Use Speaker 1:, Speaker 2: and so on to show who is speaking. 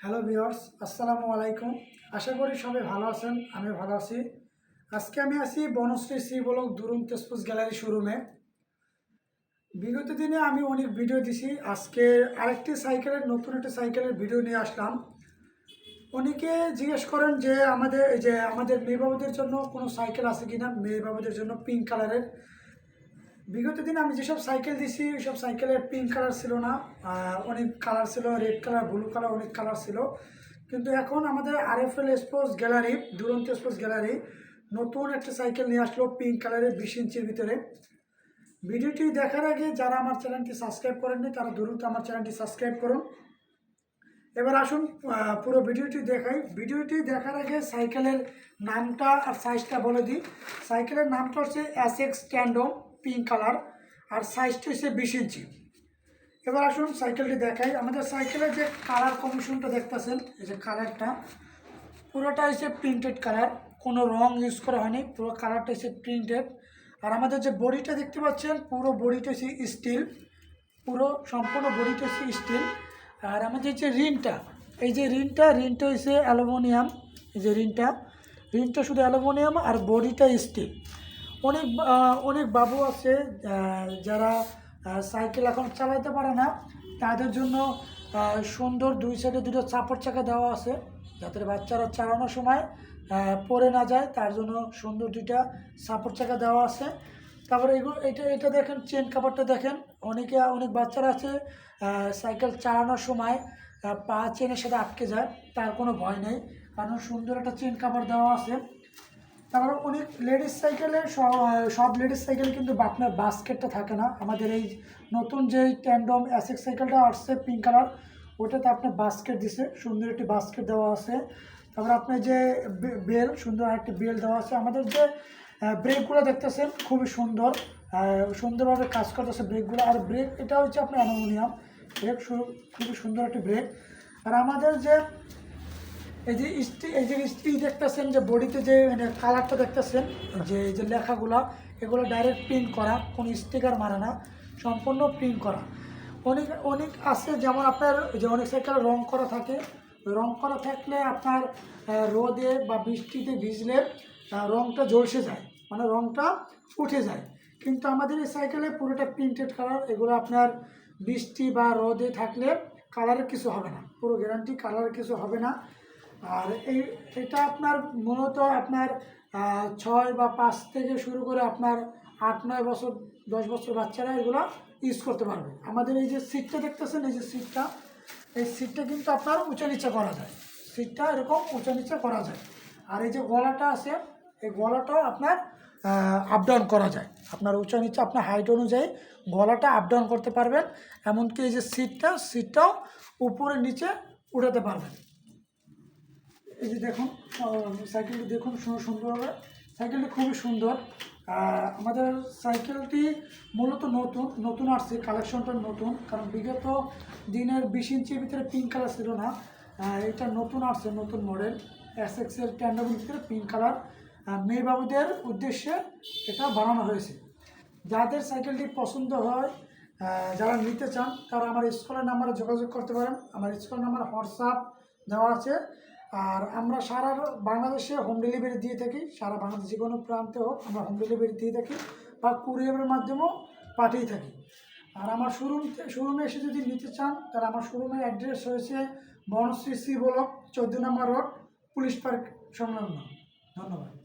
Speaker 1: Hello viewers, আসসালামু আলাইকুম। আশা করি সবাই ভালো আছেন আমি ভালো আছি। আজকে আমি আছি বনশ্রী শ্রী বলক দুরুম তেজপুর গ্যালারি শোরুমে। বিগত দিনে আমি অনেক ভিডিও দিছি, আজকে আরেকটি সাইকেলের, নতুন একটি সাইকেলের ভিডিও নিয়ে আসলাম। অনেকে জিজ্ঞেস করেন যে আমাদের যে আমাদের মেয়ে বাবুদের জন্য কোনো সাইকেল আছে কিনা? মেয়ে বাবুদের জন্য পিঙ্ক কালারের বিগত দিন আমি যেসব সাইকেল দিছি ওই সব সাইকেলের পিঙ্ক কালার ছিল না অনেক কালার ছিল রেড কালার ব্লু কালার অনেক কালার ছিল। কিন্তু এখন আমাদের R F L sports gallery Duronto sports gallery নতুন একটা সাইকেল নিয়ে আসলো পিঙ্ক কালারের বিশ ইঞ্চির ভিতরে। ভিডিওটি দেখার আগে যারা আমার চ্যানেলটি সাবস্ক্রাইব করেননি, তারা দ্রুত আমার চ্যানেলটি সাবস্ক্রাইব করুন। এবার আসুন পুরো ভিডিওটি দেখাই। ভিডিওটি দেখার আগে সাইকেলের নামটা আর সাইজটা বলে দিই। সাইকেলের নামটা হচ্ছে এক্স ট্যান্ডম পিঙ্ক কালার আর সাইজটা হচ্ছে বিশ ইঞ্চি এবার আসুন সাইকেলটি দেখাই। আমাদের সাইকেলের যে কালার কমিশনটা দেখতেছেন, এই যে কালারটা পুরোটা হচ্ছে প্রিন্টেড কালার কোনো রং ইউজ করা হয়নি, পুরো কালারটা হচ্ছে প্রিন্টেড আর আমাদের যে বডিটা দেখতে পাচ্ছেন, পুরো বডিটা হচ্ছে স্টিল পুরো সম্পূর্ণ বডিটা হচ্ছে স্টিল আর আমাদের যে রিনটা এই যে রিনটা রিনটা হচ্ছে অ্যালুমিনিয়াম এই যে রিনটা রিনটা শুধু অ্যালুমিনিয়াম আর বডিটা স্টিল অনেক অনেক বাবু আছে যারা সাইকেল এখন চালাতে পারে না। তাদের জন্য সুন্দর দুই সাইডে দুটো চাপড় চাকা দেওয়া আছে, যাতে বাচ্চারা চালানোর সময় পড়ে না যায়। তার জন্য সুন্দর দুইটা সাপোর্ট চাকা দেওয়া আছে। তারপরে এগুলো, এটা এটা দেখেন, চেন কাপড়টা দেখেন। অনেকে, অনেক বাচ্চারা আছে সাইকেল চালানোর সময় পা চেনের সাথে আটকে যায়, তার কোনো ভয় নেই। কারণ সুন্দর একটা চেন কাপড় দেওয়া আছে। তারপরে অনেক লেডিস সাইকেলে সব লেডিস সাইকেল কিন্তু আপনার বাস্কেটটা থাকে না। আমাদের এই নতুন যে ট্যান্ডম অ্যাসেক সাইকেলটা আসছে পিঙ্ক কালার ওটাতে আপনার বাস্কেট দিছে। সুন্দর একটি বাস্কেট দেওয়া আছে। তারপরে আপনার যে বেল সুন্দর একটা বেল দেওয়া আছে। আমাদের যে ব্রেকগুলো দেখতেছেন, খুবই সুন্দর। সুন্দরভাবে কাজ করতেছে ব্রেকগুলো আর ব্রেক এটা হচ্ছে আপনার অ্যালুমিনিয়াম। ব্রেক খুবই সুন্দর একটি ব্রেক আর আমাদের যে এই যে স্টি এই যে স্টি দেখতেছেন যে বডিতে যে মানে কালারটা দেখতেছেন, যে এই যে লেখাগুলো, এগুলো ডাইরেক্ট প্রিন্ট করা, কোনো স্টিকার মারা না, সম্পূর্ণ প্রিন্ট করা। অনেক অনেক আছে, যেমন আপনার যে অনেক সাইকেলে রং করা থাকে রং করা থাকলে আপনার রোদে বা বৃষ্টিতে ভিজলে রংটা ঝলসে যায় মানে রংটা উঠে যায়। কিন্তু আমাদের এই সাইকেলে পুরোটা প্রিন্টেড কালার এগুলো আপনার বৃষ্টি বা রোদে থাকলে কালারের কিছু হবে না, পুরো গ্যারান্টি কালারের কিছু হবে না। আর এই, এটা আপনার মূলত আপনার ছয় বা পাঁচ থেকে শুরু করে আপনার আট, নয় বছর, দশ বছর বাচ্চারা এগুলো ইউজ করতে পারবে। আমাদের এই যে সিটটা দেখতেছেন, এই যে সিটটা এই সিটটা কিন্তু আপনার উঁচা নিচে করা যায়। সিটটা এরকম উঁচা নিচে করা যায়। আর এই যে গলাটা আছে, এই গলাটাও আপনার আপ ডাউন করা যায়। আপনার উঁচা নিচে, আপনার হাইট অনুযায়ী গলাটা আপ ডাউন করতে পারবেন। এমনকি এই যে সিটটা সিটটাও উপরে, নিচে উঠাতে পারবেন। এই যে দেখুন সাইকেলটি দেখুন সুন্দর হবে সাইকেলটি খুবই সুন্দর। আমাদের সাইকেলটি মূলত নতুন নতুন আসছে, কালেকশনটা নতুন, কারণ বিগত দিনের বিশ ইঞ্চির ভিতরে পিঙ্ক কালার ছিল না। এটা নতুন আসছে, নতুন মডেল এস এক্সের ট্যান্ডামের ভিতরে পিঙ্ক কালার মেয়ে বাবুদের উদ্দেশ্যে এটা বানানো হয়েছে। যাদের সাইকেলটি পছন্দ হয় যারা নিতে চান, তারা আমার স্কুলের নাম্বারে যোগাযোগ করতে পারেন। আমার স্কুলের নাম্বার, হোয়াটসঅ্যাপ দেওয়া আছে। আর আমরা সারা বাংলাদেশে হোম ডেলিভারি দিয়ে থাকি, সারা বাংলাদেশে কোনো প্রান্তে হোক আমরা হোম ডেলিভারি দিয়ে থাকি বা কুরিয়ারের মাধ্যমেও পাঠিয়ে থাকি। আর আমার শোরুম শোরুমে এসে যদি নিতে চান, তাহলে আমার শোরুমের অ্যাড্রেস হয়েছে বনশ্রী সি ব্লক, চোদ্দ নম্বর রোড, পুলিশ পার্ক সংলগ্ন। ধন্যবাদ।